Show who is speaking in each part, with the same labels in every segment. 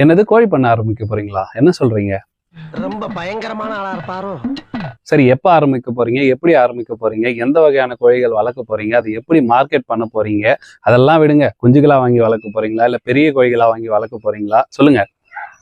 Speaker 1: என்னது? கோழி பண்ண ஆரம்பிக்க போறீங்களா? என்ன சொல்றீங்க?
Speaker 2: ரொம்ப பயங்கரமான ஆளா இருப்பாரோ?
Speaker 1: சரி எப்போ ஆரம்பிக்க போறீங்க? எப்படி ஆரம்பிக்க போறீங்க? எந்த வகையான கோழிகள் வளர்க்க போறீங்க? அது எப்படி மார்க்கெட் பண்ண போறீங்க? அதெல்லாம் விடுங்க. குஞ்சுகளா வாங்கி வளர்க்க போறீங்களா? இல்ல பெரிய கோழிகளா வாங்கி வளர்க்க போறீங்களா? சொல்லுங்க.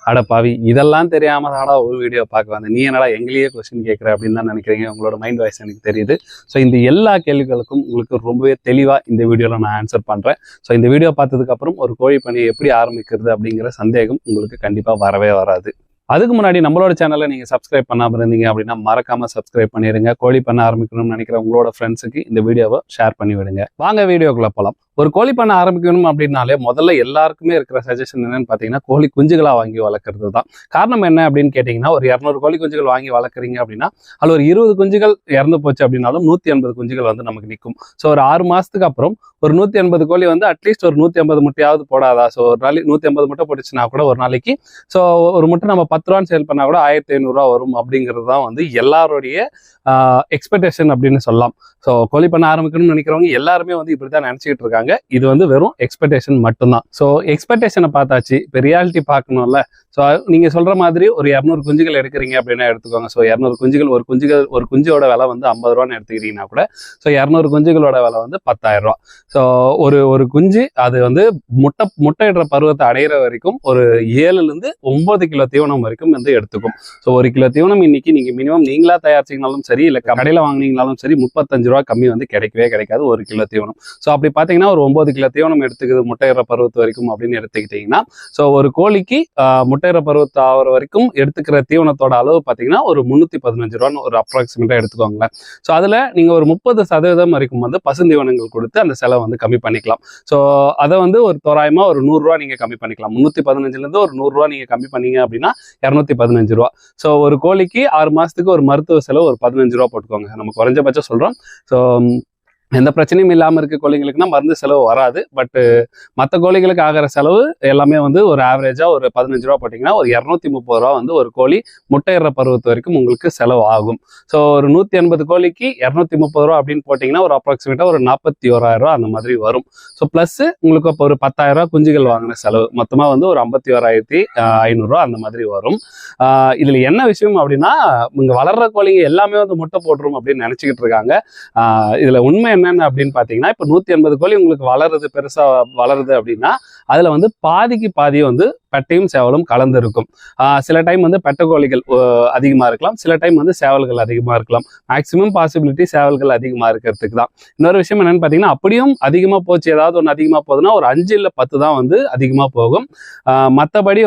Speaker 1: அட பாவி இதெல்லாம் தெரியாமல் தாடா ஒரு வீடியோ பார்க்க வந்தேன். நீ என்னடா எங்களையே கொஸ்டின் கேட்குற அப்படின்னு தான் நினைக்கிறீங்க? உங்களோட மைண்ட் வாய்ஸ் எனக்கு தெரியுது. ஸோ இந்த எல்லா கேள்விகளுக்கும் உங்களுக்கு ரொம்பவே தெளிவாக இந்த வீடியோவில் நான் ஆன்சர் பண்ணுறேன் ஸோ இந்த வீடியோ பார்த்ததுக்கப்புறம் ஒரு கோழி பணியை எப்படி ஆரம்பிக்கிறது அப்படிங்கிற சந்தேகம் உங்களுக்கு கண்டிப்பாக வரவே வராது. அதுக்கு முன்னாடி நம்மளோட சேனலை நீங்கள் சப்ஸ்கிரைப் பண்ணாமல் இருந்தீங்க அப்படின்னா மறக்காமல் சப்ஸ்கிரைப் பண்ணிடுங்க. கோழி பண்ண ஆரம்பிக்கணும்னு நினைக்கிற உங்களோட ஃப்ரெண்ட்ஸுக்கு இந்த வீடியோவை ஷேர் பண்ணி விடுங்க வாங்க வீடியோக்குள்ளே போகலாம் ஒரு கோழி பண்ண ஆரம்பிக்கணும் அப்படின்னாலே முதல்ல எல்லாருக்குமே இருக்கிற சஜஷன் என்னன்னு பார்த்தீங்கன்னா கோழி குஞ்சுகளாக வாங்கி வளர்க்குறது தான். காரணம் என்ன அப்படின்னு கேட்டிங்கன்னா ஒரு இரநூறு கோழி குஞ்சுகள் வாங்கி வளர்க்குறீங்க அப்படின்னா அதில் ஒரு இருபது குஞ்சுகள் இறந்து போச்சு அப்படின்னாலும் நூற்றி எண்பது குஞ்சுகள் வந்து நமக்கு நிற்கும் ஸோ ஒரு ஆறு மாதத்துக்கு அப்புறம் ஒரு நூற்றி எண்பது கோழி வந்து அட்லீஸ்ட் ஒரு நூற்றி ஐம்பது முட்டையாவது போடாதா? ஸோ ஒரு நாளைக்கு நூற்றி ஐம்பது முட்டை போட்டுச்சுன்னா கூட ஒரு நாளைக்கு ஸோ ஒரு முட்டை நம்ம பத்து ரூபான்னு சேல் பண்ணால் கூட ஆயிரத்தி ஐநூறுரூவா வரும் அப்படிங்கிறது தான் வந்து எல்லாருடைய எக்ஸ்பெக்டேஷன் அப்படின்னு சொல்லலாம். ஸோ கோழி பண்ண ஆரம்பிக்கணும்னு நினைக்கிறவங்க எல்லாருமே வந்து இப்படி தான் நினச்சிக்கிட்டு இருக்காங்க. இது வந்து வெறும் எக்ஸ்பெக்டேஷன் மட்டும்தான். ஸோ எக்ஸ்பெக்டேஷனை பார்த்தாச்சு. இப்போ ரியாலிட்டி பார்க்கணும்ல. ஸோ நீங்கள் சொல்கிற மாதிரி ஒரு இரநூறு குஞ்சுகள் எடுக்கிறீங்க அப்படின்னா எடுத்துக்கோங்க. ஸோ இரநூறு குஞ்சுகள் ஒரு குஞ்சுகள் ஒரு குஞ்சோட விலை வந்து ஐம்பது ரூபான்னு எடுத்துக்கிட்டீங்கன்னா கூட ஸோ இரநூறு குஞ்சுகளோட விலை வந்து பத்தாயிரம் ரூபா. ஸோ ஒரு ஒரு குஞ்சு அது வந்து முட்டை முட்டையிடுற பருவத்தை அடையிற வரைக்கும் ஒரு ஏழுலேருந்து ஒன்பது கிலோ தீவனம் வரைக்கும் வந்து எடுத்துக்கும். ஸோ ஒரு கிலோ தீவனம் இன்னைக்கு நீங்கள் மினிமம் நீங்களா தயாரிச்சிங்கனாலும் சரி இல்லை கடையில் வாங்கினீங்கனாலும் சரி முப்பத்தஞ்சு ரூபா கம்மி வந்து கிடைக்கவே கிடைக்காது ஒரு கிலோ தீவனம். ஸோ அப்படி பார்த்தீங்கன்னா ஒரு ஒன்பது கிலோ தீவனம் எடுத்துக்குது முட்டையிற பருவத்து வரைக்கும் அப்படின்னு எடுத்துக்கிட்டிங்கன்னா ஸோ ஒரு கோழிக்கு முட்டையிற பருவத்து ஆகிற வரைக்கும் எடுத்துக்கிற தீவனத்தோட அளவு பார்த்தீங்கன்னா ஒரு முந்நூற்றி பதினஞ்சு ரூபான்னு ஒரு அப்ராக்சிமேட்டாக எடுத்துக்கோங்களேன். ஸோ அதில் நீங்கள் ஒரு முப்பது சதவீதம் வரைக்கும் வந்து பசுந்தீவனங்கள் கொடுத்து அந்த செலவை வந்து கம்மி பண்ணிக்கலாம். ஸோ அதை வந்து ஒரு தோராயமாக ஒரு நூறுரூவா நீங்கள் கம்மி பண்ணிக்கலாம். முந்நூற்றி பதினஞ்சுலேருந்து ஒரு நூறுரூவா நீங்கள் கம்மி பண்ணீங்க அப்படின்னா இரநூத்தி பதினஞ்சு ரூபா. ஸோ ஒரு கோழிக்கு ஆறு மாதத்துக்கு ஒரு மருத்துவ செலவு ஒரு பதினஞ்சு ரூபா போட்டுக்கோங்க. நம்ம குறைஞ்சபட்சம் சொல்கிறோம் ஸோ எந்த பிரச்சனையும் இல்லாமல் இருக்க கோழிங்களுக்குனா மருந்து செலவு வராது. பட்டு மற்ற கோழிகளுக்கு ஆகிற செலவு எல்லாமே வந்து ஒரு ஆவரேஜாக ஒரு பதினஞ்சு ரூபா போட்டிங்கன்னா ஒரு இரநூத்தி முப்பது ரூபா வந்து ஒரு கோழி முட்டையிற பருவத்து வரைக்கும் உங்களுக்கு செலவு ஆகும். ஸோ ஒரு நூற்றி எண்பது கோழிக்கு இரநூத்தி முப்பது ரூபா அப்படின்னு போட்டிங்கன்னா ஒரு அப்ராக்சிமேட்டாக ஒரு நாற்பத்தி ஓராயிரம் ரூபா அந்த மாதிரி வரும். ஸோ ப்ளஸ் உங்களுக்கு இப்போ ஒரு பத்தாயிரம் ரூபா குஞ்சுகள் வாங்கின செலவு. மொத்தமாக வந்து ஒரு ஐம்பத்தி ஓராயிரத்தி ஐநூறுரூவா அந்த மாதிரி வரும். ஆஹ் என்ன விஷயம் அப்படின்னா இங்க வளர்ற கோழிங்க எல்லாமே வந்து முட்டை போட்டுரும் அப்படின்னு நினச்சிக்கிட்டு இருக்காங்க. இதில் இதுல உண்மை என்னன்னு அப்படின்னு பாத்தீங்கன்னா இப்போ நூத்தி எண்பது கோழி உங்களுக்கு வளருது பெருசா வளருது அப்படின்னா அதுல வந்து பாதிக்கு பாதி வந்து பெட்டையும் சேவலும் கலந்துருக்கும். ஆஹ் சில டைம் வந்து பெட்டக்கோழிகள் அதிகமாக அதிகமா இருக்கலாம். சில டைம் வந்து சேவல்கள் அதிகமாக இருக்கலாம். மேக்சிமம் பாசிபிலிட்டி சேவல்கள் அதிகமாக இருக்கிறதுக்கு தான். இன்னொரு விஷயம் என்னென்னு பார்த்தீங்கன்னா அப்படியும் அதிகமாக போச்சு. ஏதாவது ஒன்று அதிகமாக போகுதுன்னா ஒரு அஞ்சு இல்லை பத்து தான் வந்து அதிகமாக போகும். ஆஹ்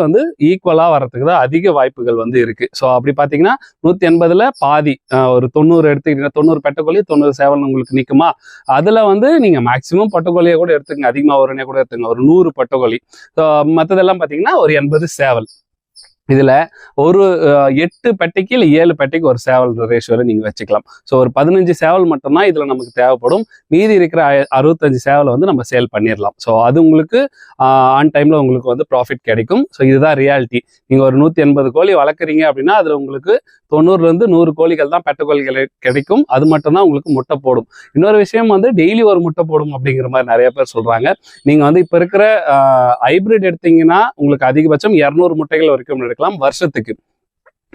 Speaker 1: வந்து ஈக்குவலாக வர்றதுக்கு தான் அதிக வாய்ப்புகள் வந்து இருக்கு. ஸோ அப்படி பார்த்தீங்கன்னா நூற்றி எண்பதுல பாதி ஒரு தொண்ணூறு எடுத்துக்கிட்டீங்கன்னா தொண்ணூறு பெட்டக்கோழி தொண்ணூறு சேவல் உங்களுக்கு நிற்குமா அதில் வந்து நீங்கள் மேக்சிமம் பட்டுக்கோழியை கூட எடுத்துக்கங்க. அதிகமாக வருனே கூட எடுத்துங்க ஒரு நூறு பட்டுக்கோழி ஸோ மற்றதெல்லாம் பார்த்தீங்கன்னா ஒரு எண்பது சேவல். இதுல ஒரு எட்டு பெட்டைக்கு இல்லை ஏழு பெட்டைக்கு ஒரு சேவல் ரேஷியோவில் நீங்க வச்சுக்கலாம். ஸோ ஒரு பதினஞ்சு சேவல் மட்டும்தான் இதுல நமக்கு தேவைப்படும். மீதி இருக்கிற அறுபத்தஞ்சு சேவலை வந்து நம்ம சேல் பண்ணிடலாம் ஸோ அது உங்களுக்கு ஆன் டைம்ல உங்களுக்கு வந்து ப்ராஃபிட் கிடைக்கும். ஸோ இதுதான் ரியாலிட்டி நீங்க ஒரு நூத்தி எண்பது கோழி வளர்க்குறீங்க அப்படின்னா அதுல உங்களுக்கு தொண்ணூறுல இருந்து நூறு கோழிகள் தான் பெட்ட கோழிகள் கிடைக்கும். அது மட்டும்தான் உங்களுக்கு முட்டை போடும். இன்னொரு விஷயம் வந்து டெய்லி ஒரு முட்டை போடும் அப்படிங்கிற மாதிரி நிறைய பேர் சொல்றாங்க. நீங்க வந்து இப்போ இருக்கிற ஹைபிரிட் எடுத்தீங்கன்னா உங்களுக்கு அதிகபட்சம் இரநூறு முட்டைகள் வரைக்கும் எடுக்கலாம். வருஷத்துக்கு.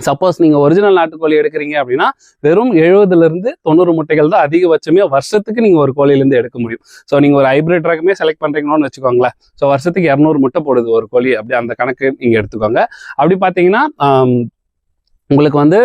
Speaker 1: சப்போஸ் நீங்க ஒரிஜினல் நாட்டுக்கோழி எடுக்கிறீங்க அப்படின்னா வெறும் எழுபதுலேருந்து தொண்ணூறு முட்டைகள் தான் அதிகபட்சமே வருஷத்துக்கு நீங்க ஒரு கோழியிலேருந்து எடுக்க முடியும். ஸோ நீங்க ஒரு ஹைபிரிட் ரகமே செலக்ட் பண்ணுறீங்கன்னு வச்சுக்கோங்களேன். ஸோ வருஷத்துக்கு இரநூறு முட்டை போடுது ஒரு கோழி. அப்படி அந்த கணக்கு நீங்க எடுத்துக்கோங்க. அப்படி பாத்தீங்கன்னா உங்களுக்கு வந்து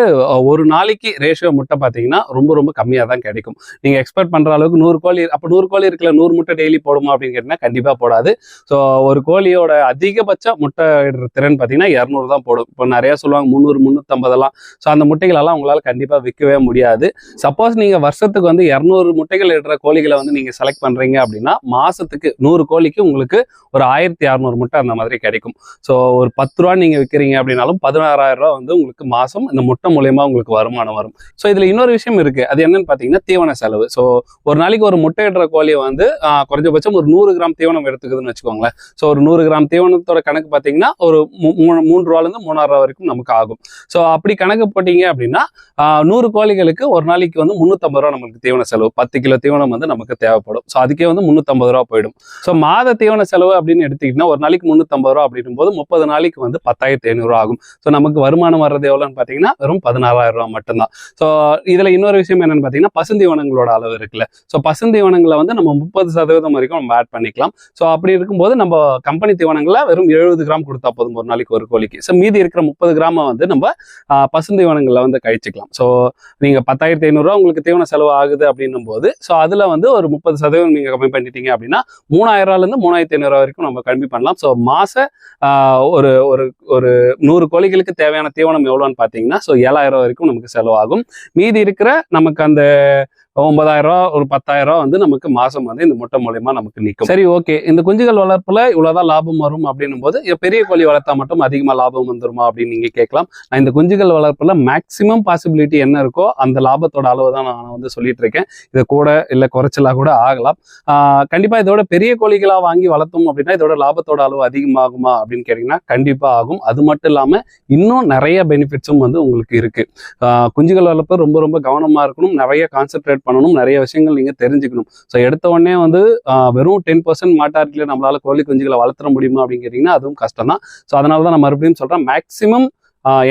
Speaker 1: ஒரு நாளைக்கு ரேஷியோ முட்டை பார்த்தீங்கன்னா ரொம்ப ரொம்ப கம்மியாக தான் கிடைக்கும். நீங்கள் எக்ஸ்பெக்ட் பண்ணுற அளவுக்கு நூறு கோழி அப்போ நூறு கோழி இருக்கல நூறு முட்டை டெய்லி போடுமா அப்படின்னு கேட்டிங்கன்னா கண்டிப்பாக போடாது. ஸோ ஒரு கோழியோட அதிகபட்ச முட்டை இடுற திறன் பார்த்தீங்கன்னா இரநூறு தான் போடும். இப்போ நிறையா சொல்லுவாங்க முந்நூறு முந்நூற்றம்பதெல்லாம் ஸோ அந்த முட்டைகளெல்லாம் உங்களால் கண்டிப்பாக விற்கவே முடியாது. சப்போஸ் நீங்கள் வருஷத்துக்கு வந்து இரநூறு முட்டைகள் இடுற கோழிகளை வந்து நீங்கள் செலக்ட் பண்ணுறீங்க அப்படின்னா மாதத்துக்கு நூறு கோழிக்கு உங்களுக்கு ஒரு ஆயிரத்தி அறநூறு முட்டை அந்த மாதிரி கிடைக்கும். ஸோ ஒரு பத்து ரூபா நீங்கள் விற்கிறீங்க அப்படின்னாலும் பதினாறாயிரம் ரூபா வந்து உங்களுக்கு மாதம் மாதம் இந்த முட்டை மூலயமா உங்களுக்கு வருமானம் வரும். ஸோ இதுல இன்னொரு விஷயம் இருக்கு. அது என்னன்னு பாத்தீங்கன்னா தீவன செலவு. ஸோ ஒரு நாளைக்கு ஒரு முட்டை இடுற கோழியை வந்து குறைஞ்சபட்சம் ஒரு நூறு கிராம் தீவனம் எடுத்துக்குதுன்னு வச்சுக்கோங்களேன். ஸோ ஒரு நூறு கிராம் தீவனத்தோட கணக்கு பார்த்தீங்கன்னா ஒரு மூணு மூணு ரூபாலேருந்து மூணாயிரம் ரூபா வரைக்கும் நமக்கு ஆகும். ஸோ அப்படி கணக்கு போட்டீங்க அப்படின்னா நூறு கோழிகளுக்கு ஒரு நாளைக்கு வந்து முந்நூற்றம்பது ரூபா நமக்கு தீவன செலவு. பத்து கிலோ தீவனம் வந்து நமக்கு தேவைப்படும். ஸோ அதுக்கே வந்து முந்நூற்றம்பது ரூபா போயிடும். ஸோ மாத தீவன செலவு அப்படின்னு எடுத்துக்கிட்டிங்கன்னா ஒரு நாளைக்கு முந்நூற்றம்பது ரூபா அப்படின்னும் போது முப்பது நாளைக்கு வந்து பத்தாயிரத்தி ஐநூறுரூவா ஆகும். ஸோ நமக்கு வருமானம் வர்றது எவ்வளோன்னு பார்த்தீங்கன்னா வெறும் பதினாறாயிரம் ரூபா மட்டும்தான். ஸோ இதில் இன்னொரு விஷயம் என்னன்னு பார்த்தீங்கன்னா பசுந்தீவனங்களோட அளவு இருக்குல்ல. ஸோ பசுந்தீவனங்களை வந்து நம்ம முப்பது சதவீதம் வரைக்கும் நம்ம ஆட் பண்ணிக்கலாம். ஸோ அப்படி இருக்கும்போது நம்ம கம்பெனி தீவனங்களை வெறும் எழுபது கிராம் கொடுத்தா போதும் ஒரு நாளைக்கு ஒரு கோழிக்கு. ஸோ மீதி இருக்கிற முப்பது கிராமை வந்து நம்ம ஆஹ், பசுந்தீவனங்களில் வந்து கழிச்சிக்கலாம். ஸோ நீங்கள் பத்தாயிரத்தி ஐநூறுரூவா உங்களுக்கு தீவன செலவு ஆகுது அப்படின்னும் போது ஸோ அதில் வந்து ஒரு முப்பது சதவீதம் நீங்கள் கம்மி பண்ணிட்டீங்க அப்படின்னா மூணாயிரம் மூணாயிரத்தி ஐநூறுரூவா வரைக்கும் நம்ம கம்மி பண்ணலாம். ஸோ மாச ஆஹ், ஒரு ஒரு ஒரு நூறு கோழிகளுக்கு தேவையான தீவனம் எவ்வளோன்னு பார்த்தீங்கன்னா ஸோ ஏழாயிரம் வரைக்கும் நமக்கு செலவாகும். மீதி இருக்கிற நமக்கு அந்த ஒன்பதாயிரம் ரூபா ஒரு பத்தாயிரம் ரூபா வந்து நமக்கு மாசம் வந்து இந்த முட்டை மூலியமா நமக்கு நிற்கும் சரி ஓகே. இந்த குஞ்சுகள் வளர்ப்புல இவ்வளவுதான் லாபம் வரும் அப்படின்னும் போது பெரிய கோழி வளர்த்தா மட்டும் அதிகமா லாபம் வந்துருமா அப்படின்னு நீங்க கேட்கலாம். நான் இந்த குஞ்சுகள் வளர்ப்புல மேக்சிமம் பாசிபிலிட்டி என்ன இருக்கோ அந்த லாபத்தோட அளவு தான் நான் வந்து சொல்லிட்டு இருக்கேன். இதை கூட இல்ல குறைச்சலா கூட ஆகலாம். ஆஹ் கண்டிப்பா இதோட பெரிய கோழிகளா வாங்கி வளர்த்தோம் அப்படின்னா இதோட லாபத்தோட அளவு அதிகமாகுமா அப்படின்னு கேட்டீங்கன்னா கண்டிப்பா ஆகும். அது மட்டும் இல்லாம இன்னும் நிறைய பெனிஃபிட்ஸும் வந்து உங்களுக்கு இருக்கு. ஆஹ் குஞ்சுகள் வளர்ப்பு ரொம்ப ரொம்ப கவனமா இருக்கணும். நிறைய கான்சென்ட்ரேட் பண்ணணும். நிறைய விஷயங்கள் நீங்க தெரிஞ்சுக்கணும். ஸோ எடுத்த உடனே வந்து வெறும் டென் பர்சன்ட் மாட்டார்ட்டில் நம்மளால கோழி குஞ்சுகளை வளர்த்துற முடியுமா அப்படின்னு கேட்டிங்கன்னா அதுவும் கஷ்டம் தான் ஸோ அதனால தான் நான் மறுபடியும் சொல்றேன் மேக்ஸிமம்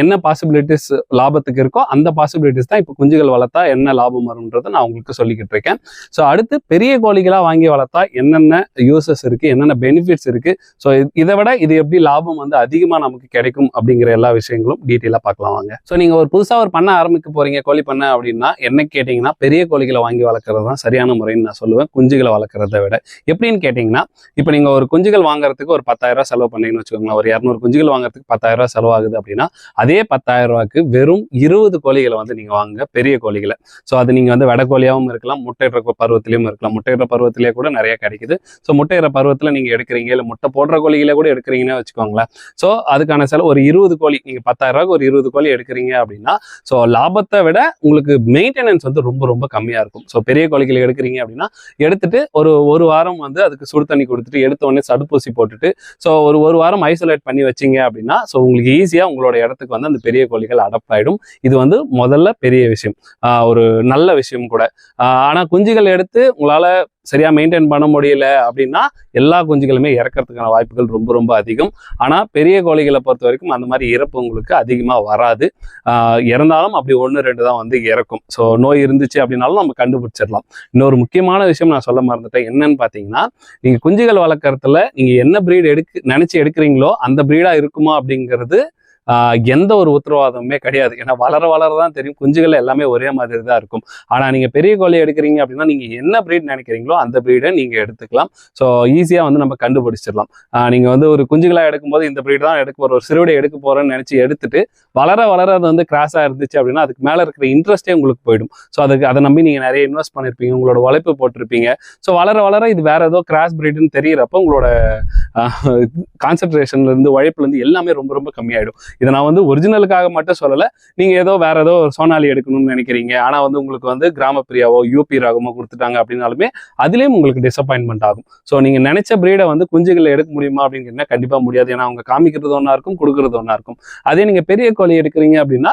Speaker 1: என்ன பாசிபிலிட்டிஸ் லாபத்துக்கு இருக்கோ அந்த பாசிபிலிட்டிஸ் தான் இப்போ குஞ்சுகள் வளர்த்தா என்ன லாபம் வரும்ன்றதை நான் உங்களுக்கு சொல்லிக்கிட்டு இருக்கேன். ஸோ அடுத்து பெரிய கோழிகளாக வாங்கி வளர்த்தா என்னென்ன யூசஸ் இருக்கு என்னென்ன பெனிஃபிட்ஸ் இருக்கு? ஸோ இதை விட இது எப்படி லாபம் வந்து அதிகமாக நமக்கு கிடைக்கும் அப்படிங்கிற எல்லா விஷயங்களும் டீட்டெயிலாக பார்க்கலாம் வாங்க. ஸோ நீங்கள் ஒரு புதுசாக ஒரு பண்ண ஆரம்பிக்க போறீங்க கோழி பண்ண அப்படின்னா என்ன கேட்டிங்கன்னா பெரிய கோழிகளை வாங்கி வளர்க்குறது தான் சரியான முறைன்னு நான் சொல்லுவேன் குஞ்சுகளை வளர்க்குறத விட. எப்படின்னு கேட்டிங்கன்னா இப்போ நீங்கள் ஒரு குஞ்சுகள் வாங்குறதுக்கு ஒரு பத்தாயிரம் செலவு பண்ணீங்கன்னு வச்சுக்கோங்களேன் ஒரு இரநூறு குஞ்சுகள் வாங்குறதுக்கு பத்தாயிரம் செலவாகுது அப்படின்னா அதே பத்தாயிரம் ரூபாய்க்கு வெறும் இருபது கோழிகளை வந்து நீங்கள் வாங்க பெரிய கோழிகளை. ஸோ அது நீங்கள் வந்து வெடை கோழியாகவும் இருக்கலாம் முட்டையிடுற பருவத்திலையும் இருக்கலாம். முட்டையிடுற பருவத்திலேயே கூட நிறைய கிடைக்குது. ஸோ முட்டையிற பருவத்தில் நீங்கள் எடுக்கிறீங்க இல்லை முட்டை போடுற கோழிகளை கூட எடுக்கிறீங்கன்னு வச்சுக்கோங்களேன். ஸோ அதுக்கான செலவு ஒரு இருபது கோழி நீங்கள் பத்தாயிரம் ரூபாய்க்கு ஒரு இருபது கோழி எடுக்கிறீங்க அப்படின்னா ஸோ லாபத்தை விட உங்களுக்கு மெயின்டெனன்ஸ் வந்து ரொம்ப ரொம்ப கம்மியாக இருக்கும். ஸோ பெரிய கோழிகளை எடுக்கிறீங்க அப்படின்னா எடுத்துட்டு ஒரு ஒரு வாரம் வந்து அதுக்கு சுடு தண்ணி கொடுத்துட்டு எடுத்த உடனே தடுப்பூசி போட்டுட்டு ஸோ ஒரு ஒரு வாரம் ஐசோலேட் பண்ணி வச்சீங்க அப்படின்னா ஸோ உங்களுக்கு ஈஸியாக உங்களோட இடத்துக்கு வந்து அந்த பெரிய கோழிகள் அடாப்ட் ஆகிடும் இது வந்து முதல்ல பெரிய விஷயம். ஒரு நல்ல விஷயம் கூட. ஆனால் குஞ்சுகள் எடுத்து உங்களால் சரியாக மெயின்டைன் பண்ண முடியல அப்படின்னா எல்லா குஞ்சுகளுமே இறக்கறதுக்கான வாய்ப்புகள் ரொம்ப ரொம்ப அதிகம். ஆனால் பெரிய கோழிகளை பொறுத்த வரைக்கும் அந்த மாதிரி இறப்பு உங்களுக்கு அதிகமாக வராது. இறந்தாலும் அப்படி ஒன்று ரெண்டு தான் வந்து இறக்கும். ஸோ நோய் இருந்துச்சு அப்படின்னாலும் நம்ம கண்டுபிடிச்சிடலாம். இன்னொரு முக்கியமான விஷயம் நான் சொல்ல மறந்துட்டேன். என்னன்னு பார்த்தீங்கன்னா நீங்கள் குஞ்சுகள் வளர்க்குறதுல நீங்கள் என்ன ப்ரீட் எடுக்க நினச்சி எடுக்கிறீங்களோ அந்த ப்ரீடாக இருக்குமா அப்படிங்கிறது எந்த ஒரு உத்தரவாதமுமே கிடையாது. ஏன்னா வளர வளர தான் தெரியும். குஞ்சுகள் எல்லாமே ஒரே மாதிரி தான் இருக்கும். ஆனா நீங்க பெரிய கோழி எடுக்கிறீங்க அப்படின்னா நீங்க என்ன பிரீட் நினைக்கிறீங்களோ அந்த ப்ரீடை நீங்க எடுத்துக்கலாம். ஸோ ஈஸியா வந்து நம்ம கண்டுபிடிச்சிடலாம். ஆஹ் நீங்க வந்து ஒரு குஞ்சுகளா எடுக்கும்போது இந்த ப்ரீட் தான் எடுக்க போற ஒரு சிறுவடை எடுக்க போறேன்னு நினைச்சு எடுத்துட்டு வளர வளர அது வந்து கிராஸாக இருந்துச்சு அப்படின்னா அதுக்கு மேல இருக்கிற இன்ட்ரெஸ்டே உங்களுக்கு போயிடும். ஸோ அதுக்கு அதை நம்பி நீங்கள் நிறைய இன்வெஸ்ட் பண்ணிருப்பீங்க. உங்களோட உழைப்பு போட்டிருப்பீங்க. ஸோ வளர வளர இது வேற ஏதோ கிராஸ் பிரீடுன்னு தெரியிறப்ப உங்களோட கான்சென்ட்ரேஷன்ல இருந்து உழைப்புல இருந்து எல்லாமே ரொம்ப ரொம்ப கம்மியாயிடும். இதை நான் வந்து ஒரிஜினலுக்காக மட்டும் சொல்லலை. நீங்க ஏதோ வேற ஏதோ ஒரு சோனாலி எடுக்கணும்னு நினைக்கிறீங்க. ஆனா வந்து உங்களுக்கு வந்து கிராமப்பிரியாவோ யூபி ராகமோ கொடுத்துட்டாங்க அப்படின்னாலுமே அதுலேயும் உங்களுக்கு டிசப்பாயின்மெண்ட் ஆகும். ஸோ நீங்க நினைச்ச பிரீடை வந்து குஞ்சுகளை எடுக்க முடியுமா அப்படின்னு கேட்டா கண்டிப்பா முடியாது. ஏன்னா அவங்க காமிக்கிறது ஒன்றா இருக்கும் கொடுக்கறது ஒன்றா இருக்கும். அதே நீங்க பெரிய கோழி எடுக்கிறீங்க அப்படின்னா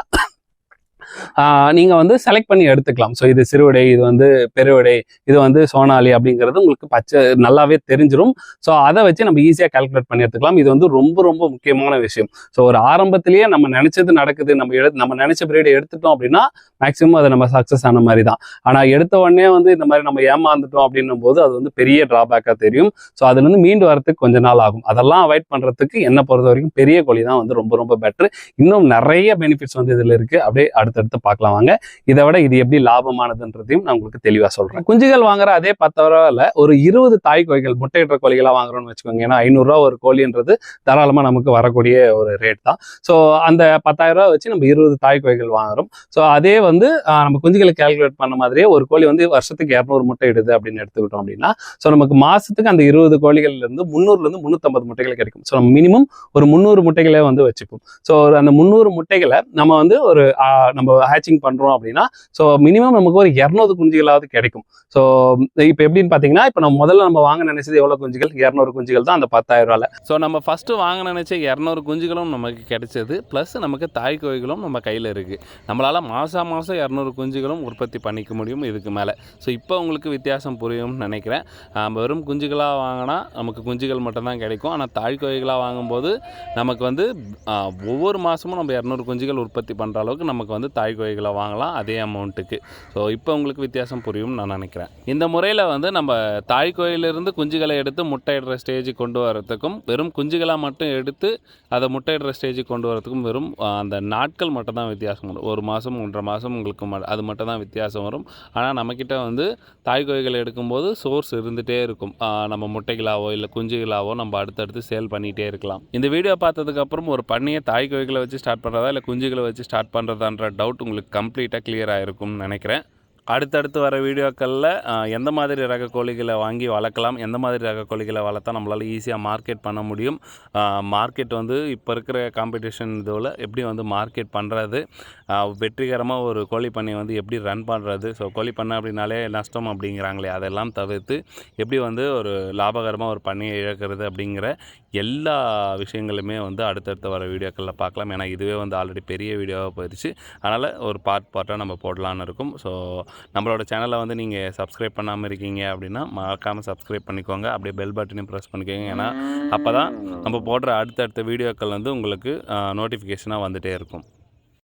Speaker 1: நீங்கள் நீங்க வந்து செலக்ட் பண்ணி எடுத்துக்கலாம். ஸோ இது சிறுவிடை இது வந்து பெருவிடை இது வந்து சோனாலி அப்படிங்கிறது உங்களுக்கு பச்சை நல்லாவே தெரிஞ்சிடும் ஸோ அதை வச்சு நம்ம ஈஸியாக கால்குலேட் பண்ணி எடுத்துக்கலாம். இது வந்து ரொம்ப ரொம்ப முக்கியமான விஷயம். ஸோ ஒரு ஆரம்பத்திலேயே நம்ம நினைச்சது நடக்குது. நம்ம எடு நம்ம நினைச்ச பிரீடை எடுத்துட்டோம் அப்படின்னா மேக்ஸிமம் அது நம்ம சக்ஸஸ் ஆன மாதிரி தான். ஆனால் எடுத்த உடனே வந்து இந்த மாதிரி நம்ம ஏமாந்துட்டோம் அப்படின்னும் போது அது வந்து பெரிய டிராபேக்காக தெரியும். ஸோ அதுலேருந்து மீண்டு வரத்துக்கு கொஞ்ச நாள் ஆகும். அதெல்லாம் அவாய்ட் பண்ணுறதுக்கு என்னை பொறுத்த வரைக்கும் பெரிய கோழி தான் வந்து ரொம்ப ரொம்ப பெட்ரு இன்னும் நிறைய பெனிஃபிட்ஸ் வந்து இதில் இருக்குது அப்படியே அடுத்த அடுத்தடுத்து பார்க்கலாம் வாங்க. இதை விட இது எப்படி லாபமானதுன்றதையும் நான் உங்களுக்கு தெளிவாக சொல்கிறேன் குஞ்சுகள் வாங்குற அதே பத்தாயிரம் ரூபாயில் ஒரு இருபது தாய் கோழிகள் முட்டையிட்ட கோழிகளாக வாங்குறோம்னு வச்சுக்கோங்க. ஏன்னா ஐநூறுரூவா ஒரு கோழின்றது தாராளமாக நமக்கு வரக்கூடிய ஒரு ரேட் தான். ஸோ அந்த பத்தாயிரம் வச்சு நம்ம இருபது தாய் கோழிகள் வாங்குறோம். ஸோ அதே வந்து நம்ம குஞ்சுகளை கால்குலேட் பண்ண மாதிரியே ஒரு கோழி வந்து வருஷத்துக்கு இரநூறு முட்டை இடுது அப்படின்னு எடுத்துக்கிட்டோம் அப்படின்னா ஸோ நமக்கு மாசத்துக்கு அந்த இருபது கோழிகள்ல இருந்து முந்நூறுல இருந்து முந்நூற்றம்பது முட்டைகள் கிடைக்கும். ஸோ நம்ம மினிமம் ஒரு முந்நூறு முட்டைகளை வந்து வச்சுப்போம். ஸோ அந்த முந்நூறு முட்டைகளை நம்ம வந்து ஒரு ஆஹ், நம்ம ஹேச்சிங் பண்ணுறோம் அப்படின்னா ஸோ மினிமம் நமக்கு ஒரு இரநூறு குஞ்சுகளாவது கிடைக்கும். ஸோ இப்போ எப்படின்னு பார்த்தீங்கன்னா இப்போ நம்ம முதல்ல நம்ம வாங்க நினைச்சது எவ்வளோ குஞ்சுகள்? இரநூறு குஞ்சுகள் தான் அந்த பத்தாயிரம் ரூபாயில்
Speaker 3: ஸோ நம்ம ஃபஸ்ட்டு வாங்க நினச்ச இரநூறு குஞ்சுகளும் நமக்கு கிடைச்சது. ப்ளஸ் நமக்கு தாய் கோழிகளும் நம்ம கையில் இருக்குது நம்மளால் மாதம் மாதம் இரநூறு குஞ்சுகளும் உற்பத்தி பண்ணிக்க முடியும் இதுக்கு மேலே. ஸோ இப்போ உங்களுக்கு வித்தியாசம் புரியும்னு நினைக்கிறேன். வெறும் குஞ்சுகளாக வாங்கினா நமக்கு குஞ்சுகள் மட்டும்தான் கிடைக்கும். ஆனால் தாய் கோழிகளாக வாங்கும்போது நமக்கு வந்து ஒவ்வொரு மாதமும் நம்ம இரநூறு குஞ்சுகள் உற்பத்தி பண்ணுற அளவுக்கு நமக்கு வந்து தாய் கோழிகளை வாங்கலாம் அதே அமௌண்ட்டுக்கு. ஸோ இப்போ உங்களுக்கு வித்தியாசம் புரியும்னு நான் நினைக்கிறேன். இந்த முறையில் வந்து நம்ம தாய் கோயிலிருந்து குஞ்சுகளை எடுத்து முட்டையிடுற ஸ்டேஜுக்கு கொண்டு வரதுக்கும் வெறும் குஞ்சுகளாக மட்டும் எடுத்து அதை முட்டையிடுற ஸ்டேஜுக்கு கொண்டு வரதுக்கும் வெறும் அந்த நாட்கள் மட்டும் தான் வித்தியாசம் வரும். ஒரு மாதம் ஒன்றரை மாதம் உங்களுக்கு ம- அது மட்டும் தான் வித்தியாசம் வரும். ஆனால் நம்மக்கிட்ட வந்து தாய் கோழிகளை எடுக்கும்போது சோர்ஸ் இருந்துகிட்டே இருக்கும். நம்ம முட்டைகளாவோ இல்லை குஞ்சுகளாவோ நம்ம அடுத்தடுத்து சேல் பண்ணிகிட்டே இருக்கலாம். இந்த வீடியோ பார்த்ததுக்கப்புறம் ஒரு பண்ணையை தாய் கோழிகளை வச்சு ஸ்டார்ட் பண்ணுறதா இல்லை குஞ்சுகளை வச்சு ஸ்டார்ட் பண்ணுறதான்ற டவுட் உங்களுக்கு கம்ப்ளீட்டாக கிளியர் ஆகிருக்கும்னு நினைக்கிறேன். அடுத்தடுத்து வர வீடியோக்களில் எந்த மாதிரி ரக கோழிகளை வாங்கி வளர்க்கலாம் எந்த மாதிரி ரக கோழிகளை வளர்த்தா நம்மளால் ஈஸியாக மார்க்கெட் பண்ண முடியும்? மார்க்கெட் வந்து இப்போ இருக்கிற காம்படிஷன் இதில் எப்படி வந்து மார்க்கெட் பண்ணுறது வெற்றிகரமாக ஒரு கோழி பண்ணை வந்து எப்படி ரன் பண்ணுறது ஸோ கோழி பண்ணை அப்படின்னாலே நஷ்டம் அப்படிங்கிறாங்களே அதெல்லாம் தவிர்த்து எப்படி வந்து ஒரு லாபகரமாக ஒரு பண்ணையை இழக்கிறது அப்படிங்கிற எல்லா விஷயங்களுமே வந்து அடுத்தடுத்து வர வீடியோக்களில் பார்க்கலாம். ஏன்னா இதுவே வந்து ஆல்ரெடி பெரிய வீடியோவாக போயிடுச்சு. அதனால் ஒரு பார்ட் பார்ட்டாக நம்ம போடலான்னு இருக்கும். ஸோ நம்மளோட சேனலை வந்து நீங்கள் சப்ஸ்கிரைப் பண்ணாமல் இருக்கீங்க அப்படின்னா மறக்காமல் சப்ஸ்கிரைப் பண்ணிக்கோங்க. அப்படியே பெல் பட்டனையும் ப்ரெஸ் பண்ணிக்கோங்க. ஏன்னா அப்போ தான் நம்ம போடுற அடுத்தடுத்த வீடியோக்கள் வந்து உங்களுக்கு நோட்டிஃபிகேஷனாக வந்துகிட்டே இருக்கும்.